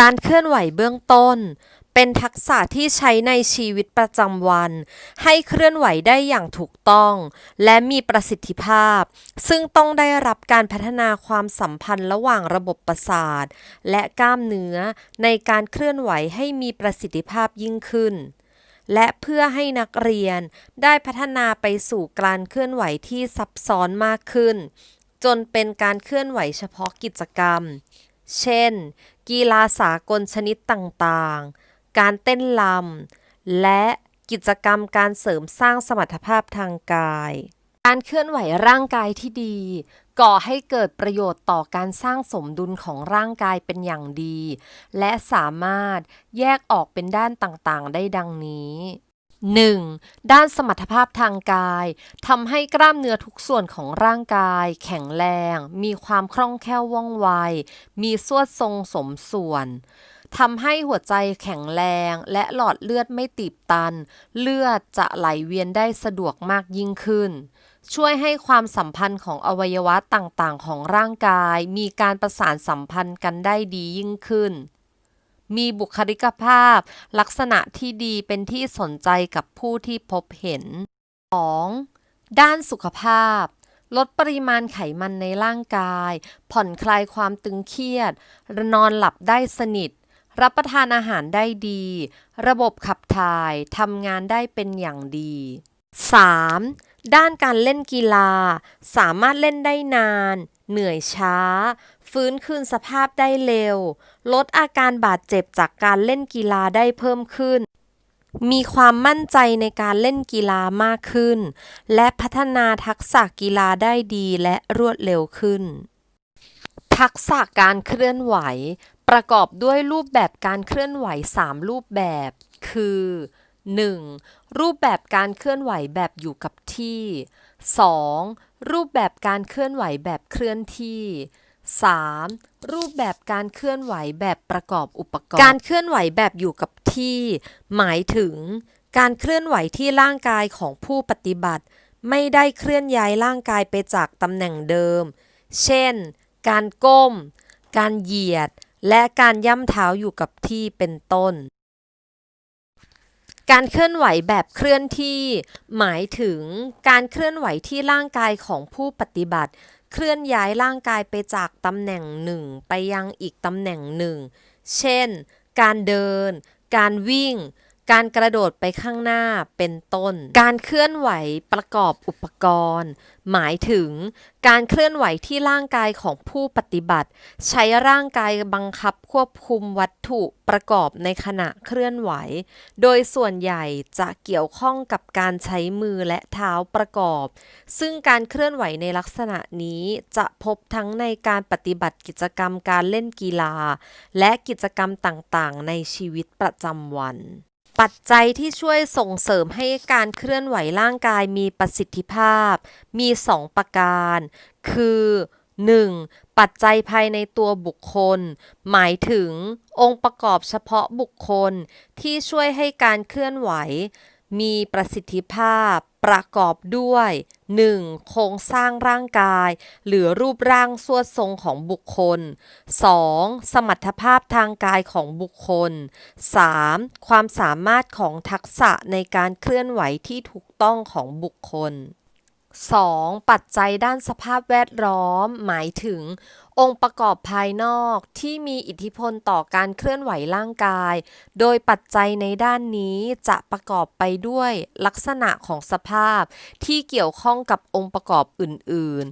การเคลื่อนไหวเบื้องต้น เป็นทักษะที่ใช้ในชีวิตประจำวัน ให้เคลื่อนไหวได้อย่างถูกต้อง และมีประสิทธิภาพ ซึ่งต้องได้รับการพัฒนาความสัมพันธ์ระหว่างระบบประสาท และกล้ามเนื้อในการเคลื่อนไหวให้มีประสิทธิภาพยิ่งขึ้นและเพื่อให้นักเรียนได้พัฒนาไปสู่การเคลื่อนไหวที่ซับซ้อนมากขึ้น จนเป็นการเคลื่อนไหวเฉพาะกิจกรรม เช่น กีฬาสากลชนิดต่างๆ การเต้นลำ และกิจกรรมการเสริมสร้างสมรรถภาพทางกาย การเคลื่อนไหวร่างกายที่ดี ก่อให้เกิดประโยชน์ต่อการสร้างสมดุลของร่างกายเป็นอย่างดี และสามารถแยกออกเป็นด้านต่างๆ ได้ดังนี้ 1. ด้านสมรรถภาพทางกายทำให้กล้ามเนื้อทุกส่วนของร่างกาย แข็งแรง มีความคล่องแคล่วว่องไว มีสวดทรงสมส่วนทำให้หัวใจแข็งแรง และหลอดเลือดไม่ตีบตัน เลือดจะไหลเวียนได้สะดวกมากยิ่งขึ้น ช่วยให้ความสัมพันธ์ของอวัยวะต่างๆ ของร่างกาย มีการประสานสัมพันธ์กันได้ดียิ่งขึ้น มีบุคลิกภาพ ลักษณะที่ดีเป็นที่สนใจกับผู้ที่พบเห็น 2. ด้านสุขภาพ ลดปริมาณไขมันในร่างกาย ผ่อนคลายความตึงเครียด นอนหลับได้สนิท รับประทานอาหารได้ดี ระบบขับถ่ายทำงานได้เป็นอย่างดี 3. ด้านการเล่นกีฬา สามารถเล่นได้นาน เหนื่อยช้า ฟื้นคืนสภาพได้เร็ว ลดอาการบาดเจ็บจากการเล่นกีฬาได้เพิ่มขึ้น มีความมั่นใจในการเล่นกีฬามากขึ้น และพัฒนาทักษะกีฬาได้ดีและรวดเร็วขึ้น ทักษะการเคลื่อนไหว ประกอบด้วยรูปแบบการเคลื่อนไหว 3 รูปแบบ คือ 1. รูปแบบการเคลื่อนไหวแบบอยู่กับที่ 2. รูปแบบการเคลื่อนไหวแบบเคลื่อนที่ 3. รูปแบบการเคลื่อนไหวแบบประกอบอุปกรณ์ การเคลื่อนไหวแบบอยู่กับที่ หมายถึง การเคลื่อนไหวที่ร่างกายของผู้ปฏิบัติ ไม่ได้เคลื่อนย้ายร่างกายไปจากตำแหน่งเดิม เช่น การก้ม การเหยียด และการย่ำเท้าอยู่กับที่เป็นต้น การเคลื่อนไหวแบบเคลื่อนที่ หมายถึงการเคลื่อนไหวที่ร่างกายของผู้ปฏิบัติ เคลื่อนย้ายร่างกายไปจากตำแหน่งหนึ่งไปยังอีกตำแหน่งหนึ่ง เช่น การเดิน การวิ่ง การกระโดดไปข้างหน้าเป็นต้น การเคลื่อนไหวประกอบอุปกรณ์ หมายถึง การเคลื่อนไหวที่ร่างกายของผู้ปฏิบัติ ใช้ร่างกายบังคับควบคุมวัตถุประกอบในขณะเคลื่อนไหว โดยส่วนใหญ่จะเกี่ยวข้องกับการใช้มือและเท้าประกอบ ซึ่งการเคลื่อนไหวในลักษณะนี้จะพบทั้งในการปฏิบัติกิจกรรมการเล่นกีฬา และกิจกรรมต่างๆ ในชีวิตประจำวัน ปัจจัยที่ช่วยส่งเสริมให้การเคลื่อนไหวร่างกายมีประสิทธิภาพ มี 2 ประการ คือ 1. ปัจจัยภายในตัวบุคคล หมายถึงองค์ประกอบเฉพาะบุคคลที่ช่วยให้การเคลื่อนไหว มีประสิทธิภาพประกอบด้วย 1. โครงสร้างร่างกาย หรือรูปร่างสวดทรงของบุคคล 2. สมรรถภาพทางกายของบุคคล 3. ความสามารถของทักษะในการเคลื่อนไหวที่ถูกต้องของบุคคล 2. ปัจจัยด้านสภาพแวดล้อม หมายถึง องค์ประกอบภายนอกที่มีอิทธิพลต่อการเคลื่อนไหวร่างกาย โดยปัจจัยในด้านนี้จะประกอบไปด้วยลักษณะของสภาพที่เกี่ยวข้องกับองค์ประกอบอื่น